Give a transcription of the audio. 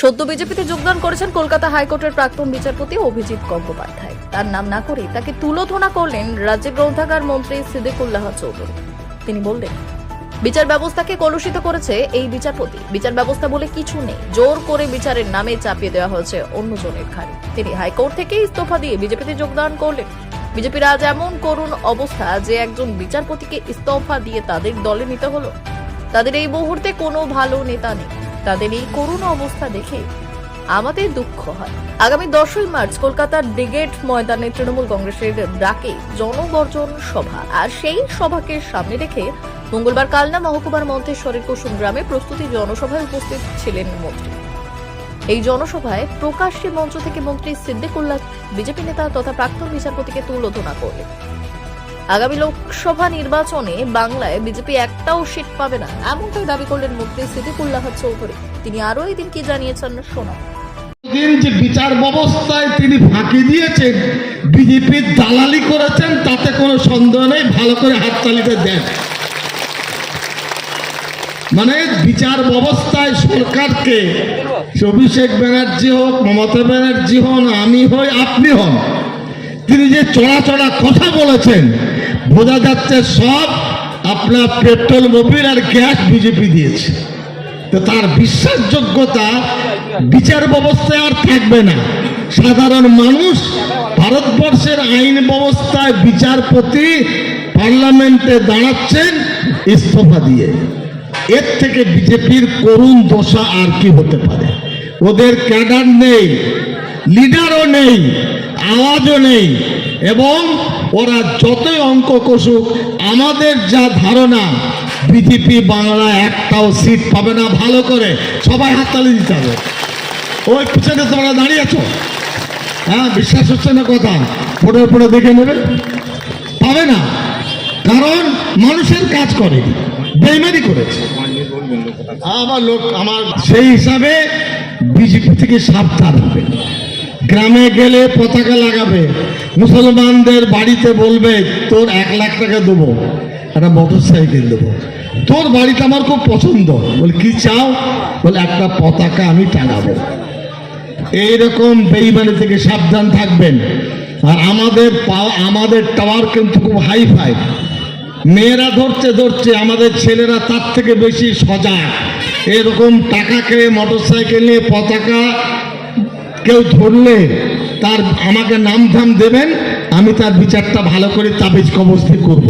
সদ্য বিজেপিতে যোগদান করেছেন কলকাতা হাইকোর্টের প্রাক্তন বিচারপতি অভিজিৎ গঙ্গোপাধ্যায়। তার নাম না করে তাকে তুলোধনা করলেন রাজ্যের গ্রন্থাগার মন্ত্রী সিদ্দিকুল্লাহ চৌধুরী। তিনি বললেন, বিচার ব্যবস্থাকে কলুষিত করেছে এই বিচারপতি। বিচার ব্যবস্থা বলে কিছু নেই। জোর করে বিচারের নামে চাপিয়ে দেওয়া হয়েছে অন্যজনের ঘাড়ে। তিনি হাইকোর্ট থেকে ইস্তফা দিয়ে বিজেপিতে যোগদান করলেন। বিজেপির আজ এমন করুণ অবস্থা যে একজন বিচারপতিকে ইস্তফা দিয়ে তাদের দলে নিতে হলো। তাদের এই মুহূর্তে কোনো ভালো নেতা নেই। তাদের এই করুণ অবস্থা দেখে আমাদের দুঃখ হয়। আগামী দশই মার্চ কলকাতার ব্রিগেড ময়দানে তৃণমূল কংগ্রেসের ডাকে জনগর্জন সভা। আর সেই সভাকে সামনে রেখে মঙ্গলবার কালনা মহকুমার মন্তেশ্বরের কুসুম গ্রামে প্রস্তুতি জনসভায় উপস্থিত ছিলেন মন্ত্রী। এই জনসভায় প্রকাশ্যে মঞ্চ থেকে মন্ত্রী সিদ্দিকুল্লাহ, বিজেপি নেতা তথা প্রাক্তন বিচারপতিকে তুলোধনা করলেন। আগামী লোকসভা নির্বাচনে বাংলায় বিজেপি একটাও সিট পাবে না। এমনটাই দাবি করলেন মন্ত্রী সিদ্দিকুল্লাহ চৌধুরী। তিনি আরও এই দিন কি জানিয়েছেন শোনা যে বিচার ব্যবস্থায় তিনি ফাঁকি দিয়েছেন বিজেপির দালালি করেছেন, তাতে কোনো সন্দেহ নেই, ভালো করে হাততালিতে দেন। মানে বিচার ব্যবস্থায় সরকারকে, অভিষেক ব্যানার্জি হোক, মমতা ব্যানার্জি হন, আমি হই, আপনি হন। তিনি যে চড়া কথা বলেছেন, বোঝা যাচ্ছে সব আপনার পেট্রোল মোবিল আর গ্যাস বিজেপি দিয়েছে। তো তার বিশ্বাসযোগ্যতা বিচার ব্যবস্থায় আর থাকবে না। সাধারণ মানুষ ভারতবর্ষের আইন ব্যবস্থায় বিচারপতি পার্লামেন্টে দাঁড়াচ্ছেন ইস্তফা দিয়ে। এর থেকে বিজেপির করুণ দশা আর কি হতে পারে? ওদের ক্যাডার নেই, লিডারও নেই। আওয়াজও নেই। এবং ওরা যতই অঙ্ক কষুক আমাদের যা ধারণা বিজেপি বাংলা একটাও সিট পাবে না ভালো করে। সবাই হাততালি দিতে হবে। ওই পিছনে তোমরা দাঁড়িয়ে আছো। হ্যাঁ বিশ্বাস হচ্ছে না কথা? পড়ে পড়ে দেখে নেবে? পাবে না। কারণ মানুষের কাজ করে। বেইমানি করেছে। আমার লোক আমার সেই হিসাবে বিজেপি থেকে সাবধান হবে। গ্রামে গেলে পতাকা লাগাবে। মুসলমানদের বাড়িতে বলবে, তোর এক লাখ টাকা দেবো, একটা মোটর সাইকেল দেবো। তোর বাড়িটা আমার খুব পছন্দ। বলে, কি চাও? বলে, একটা পতাকা আমি টাঙাবো। এইরকম বেইমানি থেকে সাবধান থাকবেন। আর আমাদের আমাদের টাওয়ার কিন্তু খুব হাই ফাই মেয়েরা ধরছে ধরছে আমাদের ছেলেরা তার থেকে বেশি সজাগ। এরকম টাকা খেয়ে মোটর সাইকেল নিয়ে পতাকা কেউ ধরলে তার আমাকে নাম ধাম দেবেন, আমি তার বিচারটা ভালো করে তাবিজ কবস্থি করব।